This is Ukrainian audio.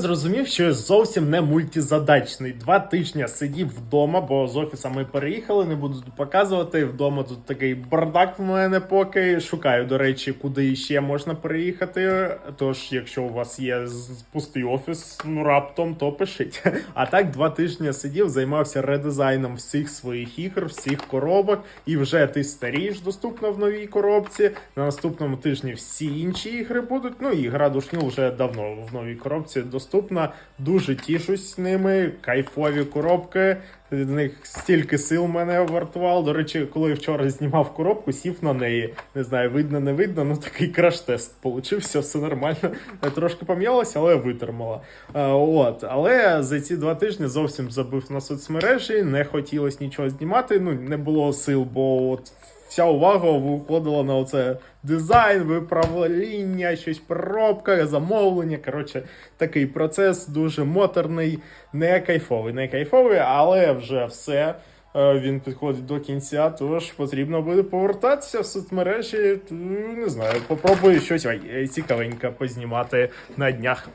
Зрозумів, що я зовсім не мультизадачний. Два тижні сидів вдома, бо з офіса ми переїхали, не буду показувати. Вдома тут такий бардак в мене поки. Шукаю, до речі, куди ще можна переїхати. Тож, якщо у вас є пустий офіс, ну раптом, то пишіть. А так, два тижні сидів, займався редизайном всіх своїх ігор, всіх коробок, і вже ти старієш доступно в новій коробці. На наступному тижні всі інші ігри будуть. Ну і гра Душню вже давно в новій коробці доступна. Дуже тішусь ними. Кайфові коробки. В них стільки сил мене вартувало. До речі, коли вчора знімав коробку, сів на неї. Не знаю, видно, не видно, ну такий краш-тест получився, все нормально. Трошки пом'ялося, але витримала. Е, От, але за ці два тижні зовсім забив на соцмережі, не хотілося нічого знімати. Ну не було сил, бо от вся увага виходила на оце дизайн, виправління, щось проробка, замовлення. Коротше, такий процес дуже моторний, не кайфовий, не кайфовий, але вже все. Е, Він підходить до кінця, тож потрібно буде повертатися в соцмережі. Не знаю, попробую щось цікавеньке познімати на днях.